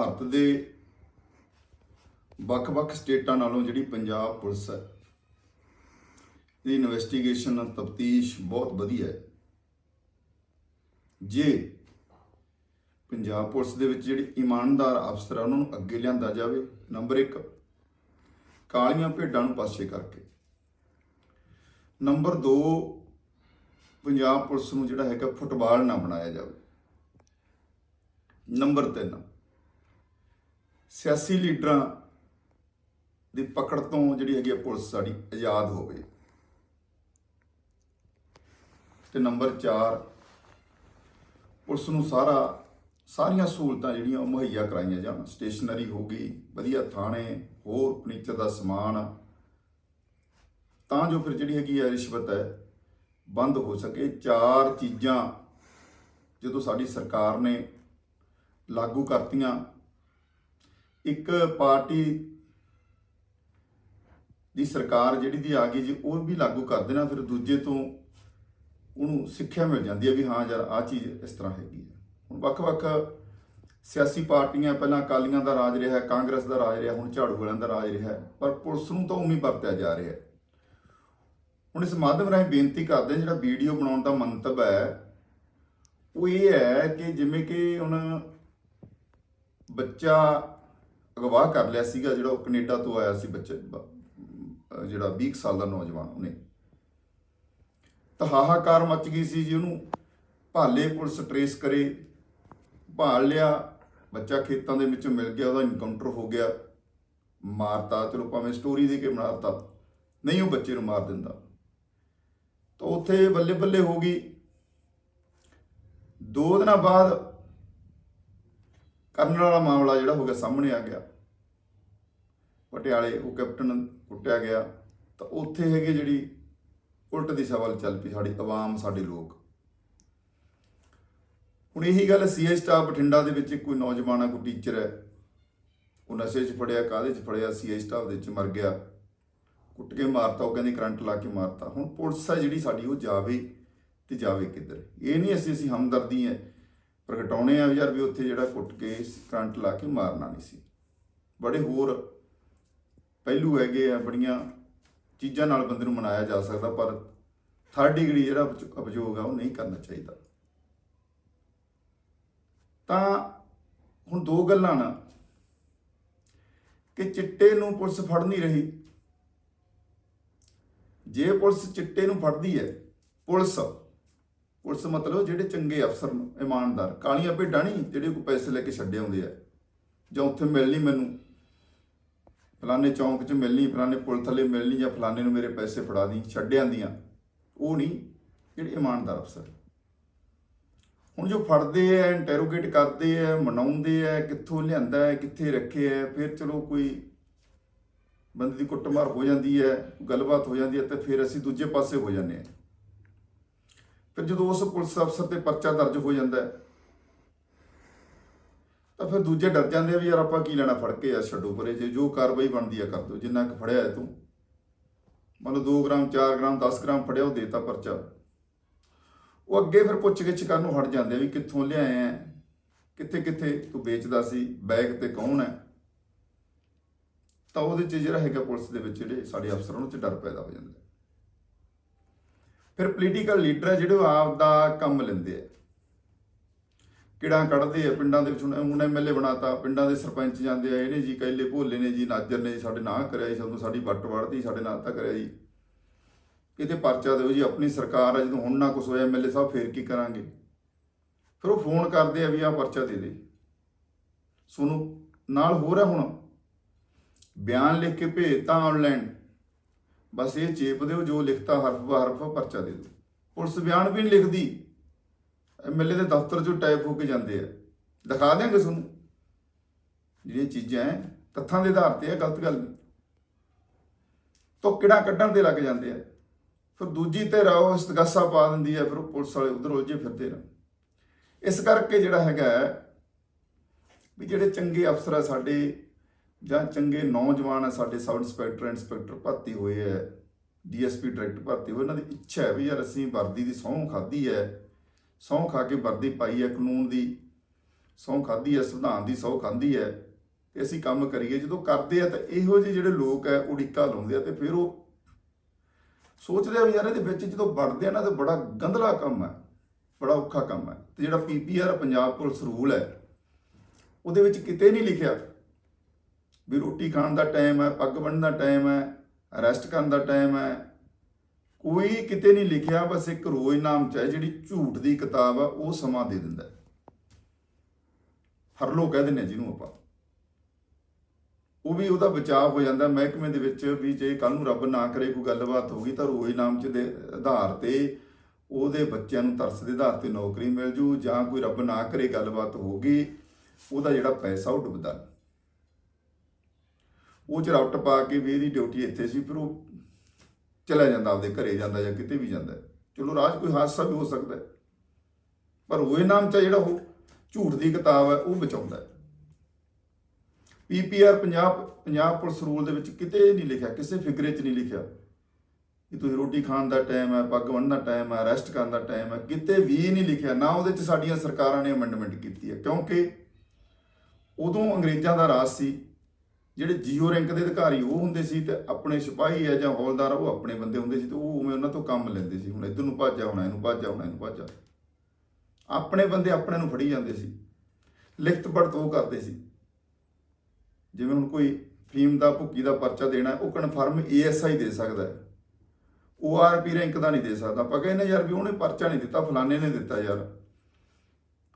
ਭਾਰਤ ਦੇ ਵੱਖ-ਵੱਖ ਸਟੇਟਾਂ ਨਾਲੋਂ ਜਿਹੜੀ ਪੰਜਾਬ ਪੁਲਿਸ ਹੈ, ਇਹਦੀ ਇਨਵੈਸਟੀਗੇਸ਼ਨ ਤਫਤੀਸ਼ ਬਹੁਤ ਵਧੀਆ ਹੈ। ਜੇ ਪੰਜਾਬ ਪੁਲਿਸ ਦੇ ਵਿੱਚ ਜਿਹੜੇ ਇਮਾਨਦਾਰ ਅਫਸਰ ਆ, ਉਹਨਾਂ ਨੂੰ ਅੱਗੇ ਲਿਆਂਦਾ ਜਾਵੇ, ਨੰਬਰ 1 ਕਾਲੀਆਂ ਭੇਡਾਂ ਨੂੰ ਪਾਸੇ ਕਰਕੇ। ਨੰਬਰ 2 ਪੰਜਾਬ ਪੁਲਿਸ ਨੂੰ ਜਿਹੜਾ ਹੈਗਾ ਫੁੱਟਬਾਲ ਨਾ ਬਣਾਇਆ ਜਾਵੇ। ਨੰਬਰ 3 ਸਿਆਸੀ ਲੀਡਰਾਂ ਦੀ ਪਕੜ ਤੋਂ ਜਿਹੜੀ ਹੈਗੀ ਆ ਪੁਲਿਸ ਸਾਡੀ ਆਜ਼ਾਦ ਹੋਵੇ। ਤੇ ਨੰਬਰ 4 ਪੁਲਿਸ ਨੂੰ ਸਾਰਾ, ਸਾਰੀਆਂ ਸਹੂਲਤਾਂ ਜਿਹੜੀਆਂ ਉਹ ਮੁਹੱਈਆ ਕਰਾਈਆਂ ਜਾਣ। ਸਟੇਸ਼ਨਰੀ ਹੋ ਗਈ, ਵਧੀਆ ਥਾਣੇ, ਹੋਰ ਫਰਨੀਚਰ ਦਾ ਸਮਾਨ। ਤਾਂ ਜੋ ਫਿਰ ਜਿਹੜੀ ਹੈਗੀ ਹੈ ਰਿਸ਼ਵਤ ਹੈ, ਬੰਦ ਹੋ ਸਕੇ। ਚਾਰ ਚੀਜ਼ਾਂ ਜਦੋਂ ਸਾਡੀ ਸਰਕਾਰ ਨੇ ਲਾਗੂ ਕਰਤੀਆਂ ਇੱਕ ਪਾਰਟੀ ਦੀ ਸਰਕਾਰ ਜਿਹੜੀ ਦੀ ਆ ਗਈ ਜੀ, ਉਹ ਵੀ ਲਾਗੂ ਕਰ ਦੇਣਾ, ਫਿਰ ਦੂਜੇ ਤੋਂ ਉਹਨੂੰ ਸਿੱਖਿਆ ਮਿਲ ਜਾਂਦੀ ਹੈ ਵੀ ਹਾਂ ਯਾਰ ਆ ਚੀਜ਼ ਇਸ ਤਰ੍ਹਾਂ ਹੈਗੀ ਹੈ। ਹੁਣ ਵੱਖ-ਵੱਖ ਸਿਆਸੀ ਪਾਰਟੀਆਂ, ਪਹਿਲਾਂ ਅਕਾਲੀਆਂ ਦਾ ਰਾਜ ਰਿਹਾ, ਕਾਂਗਰਸ ਦਾ ਰਾਜ ਰਿਹਾ, ਹੁਣ ਝਾੜੂ ਵਾਲਿਆਂ ਦਾ ਰਾਜ ਰਿਹਾ, ਪਰ ਪੁਲਿਸ ਨੂੰ ਤਾਂ ਉਵੇਂ ਵਰਤਿਆ ਜਾ ਰਿਹਾ ਹੁਣ ਇਸ ਮਾਧਿਅਮ ਰਾਹੀਂ ਬੇਨਤੀ ਕਰਦੇ ਜਿਹੜਾ ਵੀਡੀਓ ਬਣਾਉਣ ਦਾ ਮੰਤਵ ਹੈ, ਉਹ ਇਹ ਹੈ ਕਿ ਜਿਵੇਂ ਕਿ ਹੁਣ ਬੱਚਾ ਅਗਵਾ ਕਰ ਲਿਆ ਸੀਗਾ ਜਿਹੜਾ ਉਹ ਕੈਨੇਡਾ ਤੋਂ ਆਇਆ ਸੀ ਬੱਚੇ ਜਿਹੜਾ 20 ਕੁ ਸਾਲ ਦਾ ਨੌਜਵਾਨ ਉਹਨੇ। ਤਹਾਹਾਕਾਰ ਹਾਹਾਕਾਰ ਮਚ ਗਈ ਸੀ ਜੀ ਉਹਨੂੰ। ਭਾਲੇ ਪੁਲਿਸ ਟਰੇਸ ਕਰੇ, ਭਾਲ ਲਿਆ, ਬੱਚਾ ਖੇਤਾਂ ਦੇ ਵਿੱਚ ਮਿਲ ਗਿਆ, ਉਹਦਾ ਇਨਕਾਊਂਟਰ ਹੋ ਗਿਆ। ਮਾਰਤਾ, ਚਲੋ ਭਾਵੇਂ ਸਟੋਰੀ ਦੇ ਕੇ ਮਾਰਤਾ, ਨਹੀਂ ਉਹ ਬੱਚੇ ਨੂੰ ਮਾਰ ਦਿੰਦਾ। ਤਾਂ ਉੱਥੇ ਬੱਲੇ ਬੱਲੇ ਹੋ ਗਈ। ਦੋ ਦਿਨਾਂ ਬਾਅਦ ਕਰਨ ਵਾਲਾ ਮਾਮਲਾ ਜਿਹੜਾ ਹੋ ਗਿਆ, ਸਾਹਮਣੇ ਆ ਗਿਆ। ਪਟਿਆਲੇ ਉਹ ਕੈਪਟਨ ਕੁੱਟਿਆ ਗਿਆ। ਤਾਂ ਉੱਥੇ ਹੈਗੇ ਜਿਹੜੀ ਉਲਟ ਦਿਸ਼ਾ ਵੱਲ ਚੱਲ ਪਈ ਸਾਡੀ ਆਵਾਮ, ਸਾਡੇ ਲੋਕ। ਹੁਣ ਇਹੀ ਗੱਲ ਸੀਏ ਸਟਾਫ ਬਠਿੰਡਾ ਦੇ ਵਿੱਚ ਕੋਈ ਨੌਜਵਾਨ ਆ, ਕੋਈ ਟੀਚਰ ਹੈ। ਉਹ ਨਸ਼ੇ 'ਚ ਫੜਿਆ, ਕਾਹਦੇ 'ਚ ਫੜਿਆ, ਸੀਏ ਸਟਾਫ ਦੇ ਵਿੱਚ ਮਰ ਗਿਆ। ਕੁੱਟ ਕੇ ਮਾਰਤਾ, ਉਹ ਕਹਿੰਦੇ ਕਰੰਟ ਲਾ ਕੇ ਮਾਰਤਾ। ਹੁਣ ਪੁਲਿਸ ਹੈ ਜਿਹੜੀ ਸਾਡੀ, ਉਹ ਜਾਵੇ ਤੇ ਜਾਵੇ ਕਿੱਧਰ। ਇਹ ਨਹੀਂ ਅਸੀਂ ਅਸੀਂ ਹਮਦਰਦੀ ਹੈ ਪ੍ਰਗਟਾਉਣੇ ਆ ਵੀ ਯਾਰ ਵੀ ਉੱਥੇ ਜਿਹੜਾ ਕੁੱਟ ਕੇ ਕਰੰਟ ਲਾ ਕੇ ਮਾਰਨਾ ਨਹੀਂ ਸੀ। ਬੜੇ ਹੋਰ ਪਹਿਲੂ ਹੈਗੇ ਆ, ਬੜੀਆਂ ਚੀਜ਼ਾਂ ਨਾਲ ਬੰਦੇ ਨੂੰ ਮਨਾਇਆ ਜਾ ਸਕਦਾ, ਪਰ ਥਰਡ ਡਿਗਰੀ ਜਿਹੜਾ ਅਭਿਯੋ- ਆ, ਉਹ ਨਹੀਂ ਕਰਨਾ ਚਾਹੀਦਾ। ਤਾਂ ਹੁਣ ਦੋ ਗੱਲਾਂ ਨਾ। ਕਿ ਚਿੱਟੇ ਨੂੰ ਪੁਲਿਸ ਫੜ ਨਹੀਂ ਰਹੀ। ਜੇ ਪੁਲਿਸ ਚਿੱਟੇ ਨੂੰ ਫੜਦੀ ਹੈ, ਪੁਲਿਸ ਪੁਲਿਸ ਮਤਲਬ ਜਿਹੜੇ ਚੰਗੇ ਅਫਸਰ ਨੂੰ, ਇਮਾਨਦਾਰ, ਕਾਲੀਆਂ ਭੇਡਾਂ ਨਹੀਂ, ਜਿਹੜੇ ਕੋਈ ਪੈਸੇ ਲੈ ਕੇ ਛੱਡੇ ਆਉਂਦੇ ਆ। ਜਾਂ ਉੱਥੇ ਮਿਲਣੀ ਮੈਨੂੰ, ਫਲਾਣੇ ਚੌਂਕ 'ਚ ਮਿਲਣੀ, ਫਲਾਣੇ ਪੁਲ ਥੱਲੇ ਮਿਲਣੀ, ਜਾਂ ਫਲਾਣੇ ਨੂੰ ਮੇਰੇ ਪੈਸੇ ਫੜਾ ਦੀ ਛੱਡ ਆਂਦੀਆਂ ਉਹ ਨਹੀਂ, ਜਿਹੜੇ ਇਮਾਨਦਾਰ ਅਫਸਰ ਹੁਣ ਜੋ ਫੜਦੇ ਆ ਇੰਟਰੋਗੇਟ ਕਰਦੇ ਆ, ਮਨਾਉਂਦੇ ਆ, ਕਿੱਥੋਂ ਲਿਆਂਦਾ ਹੈ, ਕਿੱਥੇ ਰੱਖੇ ਆ, ਫਿਰ ਚਲੋ ਕੋਈ ਬੰਦੇ ਦੀ ਕੁੱਟਮਾਰ ਹੋ ਜਾਂਦੀ ਹੈ ਗੱਲਬਾਤ ਹੋ ਜਾਂਦੀ ਹੈ, ਤੇ ਫਿਰ ਅਸੀਂ ਦੂਜੇ ਪਾਸੇ ਹੋ ਜਾਂਦੇ ਆ ਫਿਰ ਜਦੋਂ ਉਸ ਪੁਲਿਸ ਅਫਸਰ ਤੇ ਪਰਚਾ ਦਰਜ ਹੋ ਜਾਂਦਾ ਤਾਂ ਫਿਰ ਦੂਜੇ ਡਰ ਜਾਂਦੇ ਆ ਵੀ ਯਾਰ ਆਪਾਂ ਕੀ ਲੈਣਾ, ਫੜ ਕੇ ਆ ਛੱਡੋ ਪਰੇ, ਜੇ ਜੋ ਕਾਰਵਾਈ ਬਣਦੀ ਆ ਕਰ ਦਿਓ, ਜਿੰਨਾ ਕੁ ਫੜਿਆ ਹੈ ਤੂੰ। ਮੰਨ ਲਓ 2 ਗ੍ਰਾਮ 4 ਗ੍ਰਾਮ 10 ਗ੍ਰਾਮ ਫੜਿਆ, ਉਹ ਦੇਤਾ ਪਰਚਾ। ਉਹ ਅੱਗੇ ਫਿਰ ਪੁੱਛ ਗਿੱਛ ਕਰਨ ਨੂੰ ਹਟ ਜਾਂਦੇ ਵੀ ਕਿੱਥੋਂ ਲਿਆਏ ਆ ਕਿੱਥੇ ਕਿੱਥੇ ਤੂੰ ਵੇਚਦਾ ਸੀ, ਬੈਗ ਤੇ ਕੌਣ ਹੈ? ਤਾਂ ਉਹਦੇ ਚ ਜਿਹੜਾ ਹੈਗਾ ਪੁਲਿਸ ਦੇ ਵਿੱਚ ਜਿਹੜੇ ਸਾਡੇ ਅਫਸਰਾਂ ਨੂੰ ਚ ਡਰ ਪੈਦਾ ਹੋ ਜਾਂਦਾ। ਫਿਰ ਪੋਲੀਟੀਕਲ ਲੀਡਰ ਹੈ ਜਿਹੜੇ ਉਹ ਆਪ ਦਾ ਕੰਮ ਲੈਂਦੇ ਆ। ਕਿਹੜਾ ਕੱਢਦੇ ਆ ਪਿੰਡਾਂ ਦੇ ਵਿੱਚ। ਹੁਣ ਹੁਣ ਐਮਐਲਏ ਬਣਾਤਾ, ਪਿੰਡਾਂ ਦੇ ਸਰਪੰਚ ਜਾਂਦੇ ਆ, ਇਹਨੇ ਜੀ ਕਹਿਲੇ ਭੋਲੇ ਨੇ ਜੀ, ਨਾਜਰ ਨੇ ਜੀ, ਸਾਡੇ ਨਾਂ ਕਰਿਆ ਜੀ ਸਾਨੂੰ ਸਾਡੀ ਵੱਟ ਵੜਦੀ ਸਾਡੇ ਨਾਂ ਤਾਂ ਕਰਿਆ ਜੀ ਕਿਤੇ ਪਰਚਾ ਦਿਓ ਜੀ, ਆਪਣੀ ਸਰਕਾਰ ਆ, ਜਦੋਂ ਹੁਣ ਨਾ ਕੁਛ ਹੋਇਆ ਐਮਐਲਏ ਸਾਹਿਬ ਫੇਰ ਕੀ ਕਰਾਂਗੇ? ਫਿਰ ਉਹ ਫੋਨ ਕਰਦੇ ਆ ਵੀ ਆਹ ਪਰਚਾ ਦੇ ਦੇ। ਸੋਨੂੰ, ਨਾਲ ਹੋ ਰਿਹਾ ਹੁਣ। ਬਿਆਨ ਲਿਖ ਕੇ ਭੇਜਤਾ ਆਨਲਾਈਨ ਬਸ ਇਹ ਚੇਪ ਦਿਓ ਜੋ ਲਿਖਤਾ ਹਰਫ ਬ ਹਰਫ ਪਰਚਾ ਦੇ ਦਿਓ। ਪੁਲਿਸ ਬਿਆਨ ਵੀ ਨਹੀਂ ਲਿਖਦੀ। ਐਮਐਲਏ ਦੇ ਦਫ਼ਤਰ ਚੋਂ ਟਾਈਪ ਹੋ ਕੇ ਜਾਂਦੇ ਆ। ਦਿਖਾ ਦਿਆਂਗੇ ਤੁਹਾਨੂੰ। ਜਿਹੜੀਆਂ ਚੀਜ਼ਾਂ ਹੈ ਤੱਥਾਂ ਦੇ ਆਧਾਰ ਤੇ ਹੈ ਗਲਤ ਗੱਲ ਨਹੀਂ। ਤੋਂ ਕਿਹੜਾ ਕੱਢਣ ਤੇ ਲੱਗ ਜਾਂਦੇ ਆ। ਫਿਰ ਦੂਜੀ ਤੇ ਰਾਓ ਇਸਤਗਾਸਾ ਪਾ ਦਿੰਦੀ ਹੈ ਫਿਰ ਉਹ ਪੁਲਿਸ ਵਾਲੇ ਉਧਰ ਉਲਝੇ ਫਿਰਦੇ ਨੇ ਇਸ ਕਰਕੇ ਜਿਹੜਾ ਹੈਗਾ ਹੈ, ਵੀ ਜਿਹੜੇ ਚੰਗੇ ਅਫਸਰ ਆ ਸਾਡੇ ਜਾਂ ਚੰਗੇ ਨੌਜਵਾਨ ਆ ਸਾਡੇ ਸਬ ਇੰਸਪੈਕਟਰ ਇੰਸਪੈਕਟਰ ਭਰਤੀ ਹੋਏ ਹੈ ਡੀਐਸਪੀ ਡਾਇਰੈਕਟਰ ਭਰਤੀ ਹੋਏ ਉਹਨਾਂ ਦੀ ਇੱਛਾ ਹੈ ਵੀ ਯਾਰ ਅਸੀਂ ਵਰਦੀ ਦੀ ਸਹੁੰ ਖਾਧੀ ਹੈ ਸਹੁੰ ਖਾ ਕੇ ਵਰਦੀ ਪਾਈ ਹੈ ਕਾਨੂੰਨ ਦੀ। ਸਹੁੰ ਖਾਦੀ ਹੈ ਸੰਵਿਧਾਨ ਦੀ ਸਹੁੰ ਖਾਂਦੀ ਹੈ ਤੇ ਅਸੀਂ ਕੰਮ ਕਰੀਏ, ਜਦੋਂ ਕਰਦੇ ਆ ਤਾਂ ਇਹੋ ਜਿਹੇ ਜਿਹੜੇ ਲੋਕ ਹੈ ਉਡੀਕਾ ਲਾਉਂਦੇ ਆ ਤੇ ਫਿਰ ਉਹ ਸੋਚਦੇ ਆ ਵੀ ਯਾਰ ਇਹਦੇ ਵਿੱਚ ਜਦੋਂ ਵੜਦੇ ਆ ਨਾ ਤਾਂ ਬੜਾ ਗੰਧਲਾ ਕੰਮ ਹੈ ਬੜਾ ਔਖਾ ਕੰਮ ਹੈ ਤੇ ਜਿਹੜਾ ਪੀਪੀਆਰ ਪੰਜਾਬ ਪੁਲਿਸ ਰੂਲ ਹੈ ਉਹਦੇ ਵਿੱਚ ਕਿਤੇ ਨਹੀਂ ਲਿਖਿਆ। ਵੀ ਰੋਟੀ ਖਾਣ ਦਾ ਟਾਈਮ ਹੈ, ਪੱਗ ਬੰਨ੍ਹਣ ਦਾ ਟਾਈਮ ਹੈ ਅਰੈਸਟ ਕਰਨ ਦਾ ਟਾਈਮ ਹੈ। ਕੋਈ ਕਿਤੇ ਨਹੀਂ ਲਿਖਿਆ, ਬਸ ਇੱਕ ਰੋਜ਼ ਨਾਮ ਚ ਹੈ, ਜਿਹੜੀ ਝੂਠ ਦੀ ਕਿਤਾਬ ਆ, ਉਹ ਸਮਾਂ ਦੇ ਦਿੰਦਾ ਹੈ। ਹਰ ਲੋਕ ਕਹਿ ਦਿੰਦੇ ਜਿਹਨੂੰ ਆਪਾਂ। ਉਹ ਵੀ ਉਹਦਾ ਬਚਾਅ ਹੋ ਜਾਂਦਾ, ਮਹਿਕਮੇ ਦੇ ਵਿੱਚ ਵੀ ਜੇ ਕੱਲ ਨੂੰ ਰੱਬ ਨਾ ਕਰੇ, ਕੋਈ ਗੱਲਬਾਤ ਹੋ ਗਈ, ਤਾਂ ਰੋਜ਼ ਨਾਮ ਚ ਦੇ ਆਧਾਰ ਤੇ ਉਹਦੇ ਬੱਚਿਆਂ ਨੂੰ ਤਰਸ ਦੇ ਆਧਾਰ ਤੇ ਨੌਕਰੀ ਮਿਲ ਜੂ, ਜਾਂ ਕੋਈ ਰੱਬ ਨਾ ਕਰੇ, ਗੱਲਬਾਤ ਹੋ ਗਈ, ਉਹਦਾ ਜਿਹੜਾ ਪੈਸਾ ਉਹ ਡੁੱਬਦਾ ਉਹ ਚ ਪਾ ਕੇ ਵੀ ਇਹਦੀ ਡਿਊਟੀ ਇੱਥੇ ਸੀ, ਫਿਰ ਉਹ ਚਲਾ ਜਾਂਦਾ ਆਪਦੇ ਘਰੇ ਜਾਂਦਾ ਜਾਂ ਕਿਤੇ ਵੀ ਜਾਂਦਾ। ਚਲੋ ਰਾਜ ਕੋਈ ਹਾਦਸਾ ਵੀ ਹੋ ਸਕਦਾ ਪਰ ਉਹ ਨਾਮ ਚ ਜਿਹੜਾ ਉਹ ਝੂਠ ਦੀ ਕਿਤਾਬ ਹੈ, ਉਹ ਬਚਾਉਂਦਾ ਹੈ। PPR Punjab Punjab police rule ਦੇ ਵਿੱਚ ਕਿਤੇ ਨਹੀਂ ਲਿਖਿਆ, ਕਿਸੇ ਫਿਗਰੇ 'ਚ ਨਹੀਂ ਲਿਖਿਆ ਕਿ ਤੁਸੀਂ ਰੋਟੀ ਖਾਣ ਦਾ ਟਾਈਮ ਹੈ, ਪੱਗ ਬੰਨ੍ਹਣ ਦਾ ਟਾਈਮ ਹੈ ਰੈਸਟ ਕਰਨ ਦਾ ਟਾਈਮ ਹੈ, ਕਿਤੇ ਵੀ ਨਹੀਂ ਲਿਖਿਆ। ਨਾ ਉਹਦੇ 'ਚ ਸਾਡੀਆਂ ਸਰਕਾਰਾਂ ਨੇ ਅਮੈਂਡਮੈਂਟ ਕੀਤੀ ਹੈ, ਕਿਉਂਕਿ ਉਦੋਂ ਅੰਗਰੇਜ਼ਾਂ ਦਾ ਰਾਜ ਸੀ ਜਿਹੜੇ ਜੀਓ ਰੈਂਕ ਦੇ ਅਧਿਕਾਰੀ ਉਹ ਹੁੰਦੇ ਸੀ ਤੇ ਆਪਣੇ ਸਿਪਾਹੀ ਹੈ ਜਾਂ ਹੌਲਦਾਰ ਆ, ਉਹ ਆਪਣੇ ਬੰਦੇ ਹੁੰਦੇ ਸੀ ਤੇ ਉਹ ਉਵੇਂ ਉਹਨਾਂ ਤੋਂ ਕੰਮ ਲੈਂਦੇ ਸੀ। ਹੁਣ ਇੱਧਰ ਨੂੰ ਭੱਜ ਹੋਣਾ ਇਹਨੂੰ ਭੱਜ ਹੋਣਾ ਇਹਨੂੰ ਭੱਜ ਆਪਣੇ ਬੰਦੇ ਆਪਣੇ ਨੂੰ ਫੜੀ ਜਾਂਦੇ ਸੀ। ਲਿਖਤ ਪੜਤ ਉਹ ਕਰਦੇ ਸੀ। ਜਿਵੇਂ ਹੁਣ ਕੋਈ ਫੀਮ ਦਾ ਭੁੱਕੀ ਦਾ ਪਰਚਾ ਦੇਣਾ ਉਹ ਕਨਫਰਮ ਏਐਸਆਈ ਦੇ ਸਕਦਾ ਹੈ। ਓਆਰਪੀ ਰੈਂਕ ਦਾ ਨਹੀਂ ਦੇ ਸਕਦਾ। ਆਪਾਂ ਕਹਿੰਦੇ ਯਾਰ ਵੀ ਉਹਨੇ ਪਰਚਾ ਨਹੀਂ ਦਿੱਤਾ ਫਲਾਣੇ ਨੇ ਦਿੱਤਾ ਯਾਰ।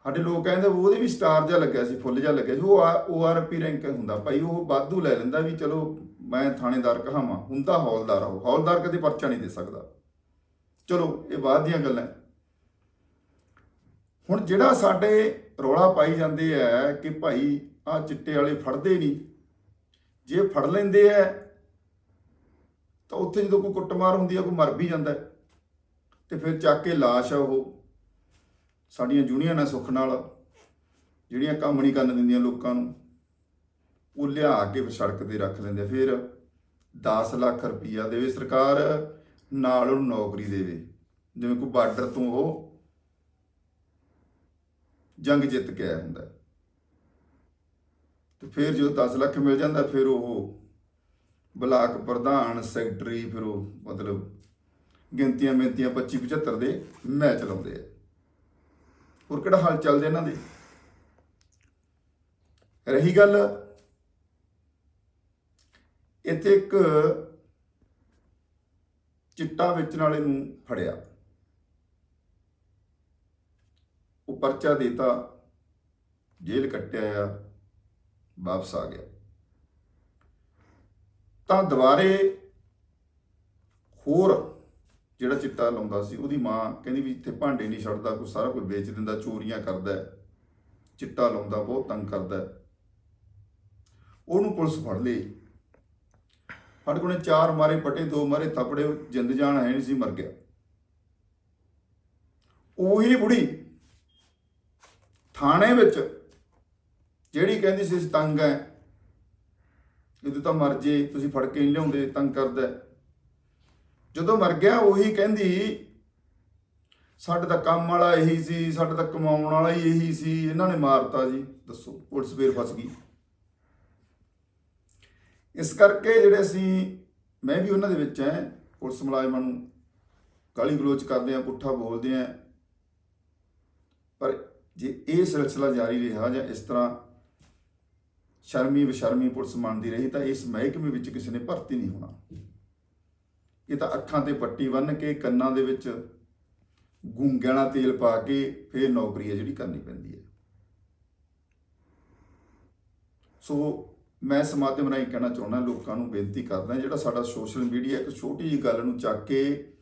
ਸਾਡੇ ਲੋਕ ਕਹਿੰਦੇ ਉਹਦੇ ਵੀ ਸਟਾਰ ਜਿਹਾ ਲੱਗਿਆ ਸੀ, ਫੁੱਲ ਜਿਹਾ ਲੱਗਿਆ ਸੀ, ਉਹ ਓਆਰਪੀ ਰੈਂਕ ਹੁੰਦਾ। ਭਾਈ ਉਹ ਵਾਧੂ ਲੈ ਲੈਂਦਾ ਵੀ ਚਲੋ ਮੈਂ ਥਾਣੇਦਾਰ ਕਹਾਵਾਂ ਹੁੰਦਾ ਹੌਲਦਾਰ ਆ ਉਹ, ਹੌਲਦਾਰ ਕਦੇ ਪਰਚਾ ਨਹੀਂ ਦੇ ਸਕਦਾ। ਚਲੋ, ਇਹ ਬਾਅਦ ਦੀਆਂ ਗੱਲਾਂ। ਹੁਣ ਜਿਹੜਾ ਸਾਡੇ ਰੌਲਾ ਪਾਈ ਜਾਂਦੇ ਆ ਕਿ ਭਾਈ ਆ ਚਿੱਟੇ ਵਾਲੇ ਫੜਦੇ ਨਹੀਂ ਜੇ ਫੜ ਲੈਂਦੇ ਆ, ਤਾਂ ਉੱਥੇ ਜਦੋਂ ਕੋਈ ਕੁੱਟਮਾਰ ਹੁੰਦੀ ਆ, ਕੋਈ ਮਰ ਵੀ ਜਾਂਦਾ। ਹੈ। ਤੇ ਫਿਰ ਚੱਕ ਕੇ ਲਾਸ਼ ਆ ਉਹ। ਸਾਡੀਆਂ ਜੁਨੀਆਂ ਨਾਲ ਸੁੱਖ ਨਾਲ ਜਿਹੜੀਆਂ ਕੰਮ ਨਹੀਂ ਕਰਨ ਦਿੰਦੀਆਂ ਲੋਕਾਂ ਨੂੰ, ਉਹ ਲਿਆ ਕੇ ਸੜਕ ਤੇ ਰੱਖ ਲੈਂਦੇ ਫਿਰ 10 ਲੱਖ ਰੁਪਈਆ ਦੇਵੇ ਸਰਕਾਰ, ਨਾਲ ਉਹਨੂੰ ਨੌਕਰੀ ਦੇਵੇ। ਜਿਵੇਂ ਕੋਈ ਬਾਰਡਰ ਤੋਂ ਉਹ ਜੰਗ ਜਿੱਤ ਕੇ ਆਇਆ ਹੁੰਦਾ। ਹੈ। ਤੇ ਫਿਰ ਜਦੋਂ 10 ਲੱਖ ਮਿਲ ਜਾਂਦਾ, ਫਿਰ ਉਹ ਬਲਾਕ ਪ੍ਰਧਾਨ, ਸੈਕਟਰੀ, ਫਿਰ ਉਹ ਮਤਲਬ ਗਿਣਤੀਆਂ ਮਿੰਤੀਆਂ 25 75 ਦੇ ਮੈਚ ਲਾਉਂਦੇ ਆ। ਹੋਰ ਕਿਹੜਾ ਹਾਲ ਚੱਲਦੇ ਇਹਨਾਂ ਦੇ। ਰਹੀ ਗੱਲ, ਇੱਥੇ ਇੱਕ ਚਿੱਟਾ ਵੇਚਣ ਵਾਲੇ ਨੂੰ ਫੜਿਆ। ਉਹ ਪਰਚਾ ਦੇਤਾ, ਜੇਲ੍ਹ ਕੱਟਿਆ ਆ, ਵਾਪਸ ਆ ਗਿਆ। ਤਾਂ ਦੁਬਾਰੇ ਹੋਰ ਜਿਹੜਾ ਚਿੱਟਾ ਲਾਉਂਦਾ ਸੀ, ਉਹਦੀ ਮਾਂ ਕਹਿੰਦੀ ਵੀ ਇੱਥੇ ਭਾਂਡੇ ਨਹੀਂ ਛੱਡਦਾ, ਕੋਈ ਸਾਰਾ ਕੁਝ ਵੇਚ ਦਿੰਦਾ, ਚੋਰੀਆਂ ਕਰਦਾ ਚਿੱਟਾ ਲਾਉਂਦਾ, ਬਹੁਤ ਤੰਗ ਕਰਦਾ ਉਹਨੂੰ ਪੁਲਿਸ ਫੜ ਲਈ। ਫੜ ਕੇ ਚਾਰ ਮਾਰੇ ਪਟੇ, ਦੋ ਮਾਰੇ ਥੱਪੜੇ, ਜਿੰਦ ਜਾਨ ਹੈ ਨਹੀਂ ਸੀ, ਮਰ ਗਿਆ। ਉਹੀ ਬੁੜੀ ਥਾਣੇ ਵਿੱਚ ਜਿਹੜੀ ਕਹਿੰਦੀ ਸੀ ਤੰਗ ਹੈ, ਇਹਦੇ ਤਾਂ ਮਰ ਜੇ, ਤੁਸੀਂ ਫੜ ਕੇ ਨਹੀਂ ਲਿਆਉਂਦੇ, ਤੰਗ ਕਰਦਾ ਜਦੋਂ ਮਰ ਗਿਆ, ਉਹੀ ਕਹਿੰਦੀ, ਸਾਡੇ ਤਾਂ ਕੰਮ ਵਾਲਾ ਇਹੀ ਸੀ, ਸਾਡੇ ਤਾਂ ਕਮਾਉਣ ਵਾਲਾ ਹੀ ਇਹੀ ਸੀ, ਇਹਨਾਂ ਨੇ ਮਾਰਤਾ ਜੀ। ਦੱਸੋ, ਪੁਲਿਸ ਫੇਰ ਫਸ ਗਈ। ਇਸ ਕਰਕੇ ਜਿਹੜੇ ਅਸੀਂ, ਮੈਂ ਵੀ ਉਹਨਾਂ ਦੇ ਵਿੱਚ ਐ ਪੁਲਿਸ ਮੁਲਾਜ਼ਮਾਂ ਨੂੰ ਗਾਲੀ ਗਲੋਚ ਕਰਦੇ ਆ ਪੁੱਠਾ ਬੋਲਦੇ ਆ ਪਰ ਜੇ ਇਹ ਸਿਲਸਿਲਾ ਜਾਰੀ ਰਿਹਾ ਜਾਂ ਇਸ ਤਰ੍ਹਾਂ ਸ਼ਰਮੀ ਬਸ਼ਰਮੀ ਪੁਲਿਸ ਮੰਨਦੀ ਰਹੀ, ਤਾਂ ਇਸ ਮਹਿਕਮੇ ਵਿੱਚ ਕਿਸੇ ਨੇ ਭਰਤੀ ਨਹੀਂ ਹੋਣਾ। ਇਹ ਤਾਂ ਅੱਖਾਂ ਤੇ ਪੱਟੀ ਬੰਨ੍ਹ ਕੇ ਕੰਨਾਂ ਦੇ ਵਿੱਚ ਗੂੰਗਿਆਂ ਨਾਲ ਤੇਲ ਪਾ ਕੇ ਫੇਰ ਨੌਕਰੀ ਹੈ ਜਿਹੜੀ ਕਰਨੀ ਪੈਂਦੀ ਹੈ। ਸੋ ਮੈਂ ਇਸ ਮਾਧਿਅਮ ਰਾਹੀਂ ਕਹਿਣਾ ਚਾਹੁੰਦਾ, ਲੋਕਾਂ ਨੂੰ ਬੇਨਤੀ ਕਰਦਾ, ਜਿਹੜਾ ਸਾਡਾ ਸੋਸ਼ਲ ਮੀਡੀਆ ਇੱਕ ਛੋਟੀ ਜਿਹੀ ਗੱਲ ਨੂੰ ਚੱਕ ਕੇ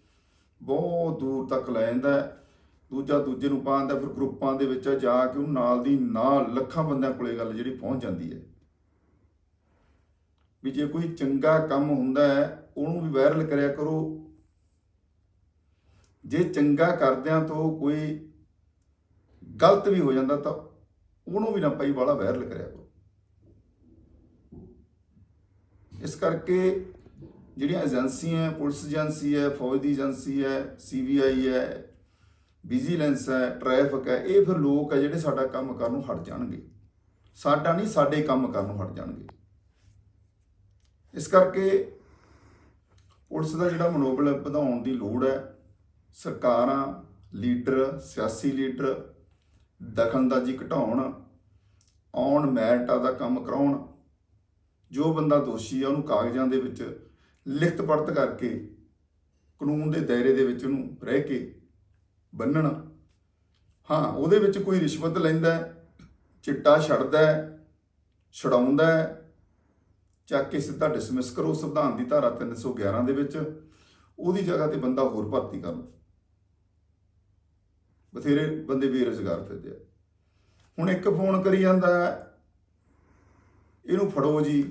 ਬਹੁਤ ਦੂਰ ਤੱਕ ਲੈ ਜਾਂਦਾ ਦੂਜਾ ਦੂਜੇ ਨੂੰ ਪਾਉਂਦਾ ਫਿਰ ਗਰੁੱਪਾਂ ਦੇ ਵਿੱਚ ਜਾ ਕੇ ਉਹ ਨਾਲ ਦੀ ਨਾਲ ਲੱਖਾਂ ਬੰਦਿਆਂ ਕੋਲੇ ਗੱਲ ਜਿਹੜੀ ਪਹੁੰਚ ਜਾਂਦੀ ਹੈ। ਵੀ ਜੇ ਕੋਈ ਚੰਗਾ ਕੰਮ ਹੁੰਦਾ ਹੈ ਉਹਨੂੰ ਵੀ ਵਾਇਰਲ ਕਰਿਆ ਕਰੋ। ਜੇ ਚੰਗਾ ਕਰਦਿਆਂ ਤੋਂ ਕੋਈ ਗਲਤ ਵੀ ਹੋ ਜਾਂਦਾ ਤਾਂ ਉਹਨੂੰ ਵੀ ਨਾ ਪਈ ਵਾਲਾ ਵਾਇਰਲ ਕਰਿਆ ਕਰੋ। ਇਸ ਕਰਕੇ ਜਿਹੜੀਆਂ ਏਜੰਸੀਆਂ ਪੁਲਿਸ ਏਜੰਸੀ ਹੈ, ਫੌਜ ਦੀ ਏਜੰਸੀ ਹੈ ਸੀਬੀਆਈ ਹੈ ਵਿਜੀਲੈਂਸ ਹੈ ਟ੍ਰੈਫਿਕ ਹੈ, ਇਹ ਫਿਰ ਲੋਕ ਹੈ ਜਿਹੜੇ ਸਾਡਾ ਕੰਮ ਕਰਨ ਨੂੰ ਹਟ ਜਾਣਗੇ। ਸਾਡਾ ਨਹੀਂ, ਸਾਡੇ ਕੰਮ ਕਰਨ ਨੂੰ ਹਟ ਜਾਣਗੇ। ਇਸ ਕਰਕੇ ਪੁਲਿਸ ਦਾ ਜਿਹੜਾ ਮਨੋਬਲ ਵਧਾਉਣ ਦੀ ਲੋੜ ਹੈ, ਸਰਕਾਰਾਂ, ਲੀਡਰ, ਸਿਆਸੀ ਲੀਡਰ, ਦਖਲਅੰਦਾਜ਼ੀ ਘਟਾਉਣ ਔਨ ਮੈਰਿਟ ਦਾ ਕੰਮ ਕਰਾਉਣ, ਜੋ ਬੰਦਾ ਦੋਸ਼ੀ ਆ, ਉਹਨੂੰ ਕਾਗਜ਼ਾਂ ਦੇ ਵਿੱਚ ਲਿਖਤ ਪੜਤ ਕਰਕੇ, ਕਾਨੂੰਨ ਦੇ ਦਾਇਰੇ ਦੇ ਵਿੱਚ ਉਹਨੂੰ ਰਹਿ ਕੇ ਬੰਨਣ ਹਾਂ, ਉਹਦੇ ਵਿੱਚ ਕੋਈ ਰਿਸ਼ਵਤ ਲੈਂਦਾ ਚਿੱਟਾ ਛੱਡਦਾ ਛਡਾਉਂਦਾ ਚੱਕ ਕੇ ਸਿੱਧਾ ਡਿਸਮਿਸ ਕਰੋ ਸੰਵਿਧਾਨ ਦੀ ਧਾਰਾ 311 ਦੇ ਵਿੱਚ ਉਹਦੀ ਜਗ੍ਹਾ ਤੇ ਬੰਦਾ ਹੋਰ ਭਰਤੀ ਕਰ ਲਓ। ਬਥੇਰੇ ਬੰਦੇ ਬੇਰੁਜ਼ਗਾਰ ਫਿਰਦੇ ਆ। ਹੁਣ ਇੱਕ ਫੋਨ ਕਰੀ ਜਾਂਦਾ ਹੈ, ਇਹਨੂੰ ਫੜੋ ਜੀ।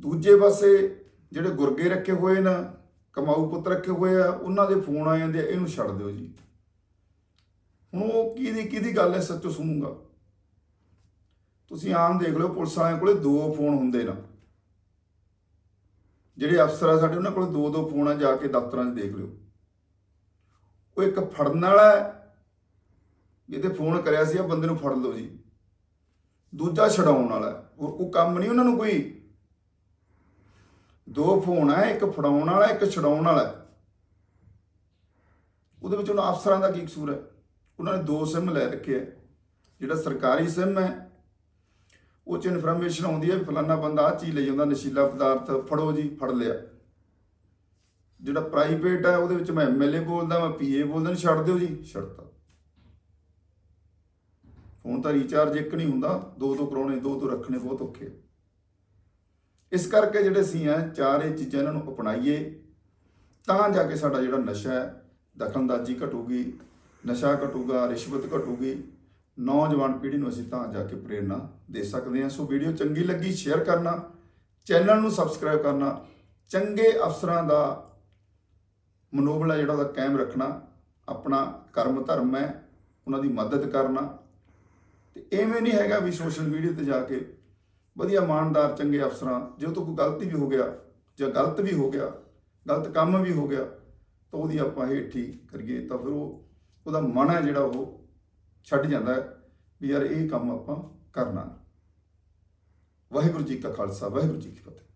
ਦੂਜੇ ਪਾਸੇ ਜਿਹੜੇ ਗੁਰਗੇ ਰੱਖੇ ਹੋਏ ਨਾ ਕਮਾਊ ਪੁੱਤ ਰੱਖੇ ਹੋਏ ਆ ਉਹਨਾਂ ਦੇ ਫੋਨ ਆ ਜਾਂਦੇ ਆ ਇਹਨੂੰ ਛੱਡ ਦਿਓ ਜੀ। ਹੁਣ ਉਹ ਕਿਹਦੀ ਕਿਹਦੀ ਗੱਲ ਹੈ ਸੱਚੋ ਸੁਣੂਗਾ। ਤੁਸੀਂ ਆਮ ਦੇਖ ਲਓ, ਪੁਲਿਸ ਵਾਲਿਆਂ ਕੋਲੇ ਦੋ ਫੋਨ ਹੁੰਦੇ ਨਾ। ਜਿਹੜੇ ਅਫਸਰ ਆ ਸਾਡੇ, ਉਹਨਾਂ ਕੋਲ ਦੋ ਦੋ ਫੋਨ ਆ, ਜਾ ਕੇ ਦਫ਼ਤਰਾਂ 'ਚ ਦੇਖ ਲਿਓ। ਉਹ ਇੱਕ ਫੜਨ ਵਾਲਾ ਜਿਹਦੇ ਫੋਨ ਕਰਿਆ ਸੀ, ਆ ਬੰਦੇ ਨੂੰ ਫੜ ਲਓ ਜੀ। ਦੂਜਾ ਛਡਾਉਣ ਵਾਲਾ ਹੈ। ਹੋਰ ਕੋਈ ਕੰਮ ਨਹੀਂ ਉਹਨਾਂ ਨੂੰ ਕੋਈ। ਦੋ ਫੋਨ ਹੈ ਇੱਕ ਫੜਾਉਣ ਵਾਲਾ, ਇੱਕ ਛਡਾਉਣ ਵਾਲਾ ਉਹਦੇ ਵਿੱਚ ਉਹਨਾਂ ਅਫਸਰਾਂ ਦਾ ਕੀ ਕਸੂਰ ਹੈ? ਉਹਨਾਂ ਨੇ ਦੋ ਸਿਮ ਲੈ ਰੱਖੇ ਹੈ। ਜਿਹੜਾ ਸਰਕਾਰੀ ਸਿਮ ਹੈ ਉਹ ਚ ਇਨਫੋਰਮੇਸ਼ਨ ਆਉਂਦੀ ਹੈ ਵੀ ਫਲਾਨਾ ਬੰਦਾ ਆ ਚੀਜ਼ ਲਈ ਜਾਂਦਾ ਨਸ਼ੀਲਾ ਪਦਾਰਥ, ਫੜੋ ਜੀ, ਫੜ ਲਿਆ। ਜਿਹੜਾ ਪ੍ਰਾਈਵੇਟ ਹੈ, ਉਹਦੇ ਵਿੱਚ ਮੈਂ ਐਮਐਲਏ ਬੋਲਦਾ, ਮੈਂ ਪੀਏ ਬੋਲਦਾ ਨਹੀਂ ਛੱਡ ਦਿਓ ਜੀ, ਛੱਡਤਾ। ਫੋਨ ਤਾਂ ਰੀਚਾਰਜ ਇੱਕ ਨਹੀਂ ਹੁੰਦਾ, ਦੋ ਦੋ ਕਰਾਉਣੇ, ਦੋ ਦੋ ਰੱਖਣੇ ਬਹੁਤ ਔਖੇ ਇਸ ਕਰਕੇ ਜਿਹੜੇ ਸੀ ਆ, ਚਾਰ ਇਹ ਚੀਜ਼ਾਂ ਇਹਨਾਂ ਨੂੰ ਅਪਣਾਈਏ, ਤਾਂ ਜਾ ਕੇ ਸਾਡਾ ਜਿਹੜਾ ਨਸ਼ਾ ਹੈ, ਦਖਲਅੰਦਾਜ਼ੀ ਘਟੂਗੀ, ਨਸ਼ਾ ਘਟੂਗਾ, ਰਿਸ਼ਵਤ ਘਟੂਗੀ ਨੌਜਵਾਨ ਪੀੜ੍ਹੀ ਨੂੰ ਅਸੀਂ ਤਾਂ ਜਾ ਕੇ ਪ੍ਰੇਰਣਾ ਦੇ ਸਕਦੇ ਹਾਂ। ਸੋ ਵੀਡੀਓ ਚੰਗੀ ਲੱਗੀ ਸ਼ੇਅਰ ਕਰਨਾ ਚੈਨਲ ਨੂੰ ਸਬਸਕ੍ਰਾਈਬ ਕਰਨਾ, ਚੰਗੇ ਅਫਸਰਾਂ ਦਾ ਮਨੋਬਲ ਹੈ ਜਿਹੜਾ ਉਹਦਾ ਕਾਇਮ ਰੱਖਣਾ, ਆਪਣਾ ਕਰਮ ਧਰਮ ਹੈ, ਉਹਨਾਂ ਦੀ ਮਦਦ ਕਰਨਾ। ਤੇ ਐਵੇਂ ਨਹੀਂ ਹੈਗਾ ਵੀ ਸੋਸ਼ਲ ਮੀਡੀਆ ਤੇ ਜਾ ਕੇ ਵਧੀਆ ਇਮਾਨਦਾਰ, ਚੰਗੇ ਅਫਸਰਾਂ, ਜੇ ਉਹ ਤੋਂ ਕੋਈ ਗਲਤੀ ਵੀ ਹੋ ਗਿਆ ਜਾਂ ਗਲਤ ਵੀ ਹੋ ਗਿਆ, ਗਲਤ ਕੰਮ ਵੀ ਹੋ ਗਿਆ, ਤਾਂ ਉਹਦੀ ਆਪਾਂ ਹੇਠੀ ਕਰੀਏ। ਤਾਂ ਫਿਰ ਉਹ, ਉਹਦਾ ਮਨ ਹੈ ਜਿਹੜਾ ਉਹ ਛੱਡ ਜਾਂਦਾ ਵੀ ਯਾਰ ਇਹ ਕੰਮ ਆਪਾਂ ਕਰਨਾ ਨਹੀਂ। ਵਾਹਿਗੁਰੂ ਜੀ ਕਾ ਖਾਲਸਾ, ਵਾਹਿਗੁਰੂ ਜੀ ਕੀ ਫਤਿਹ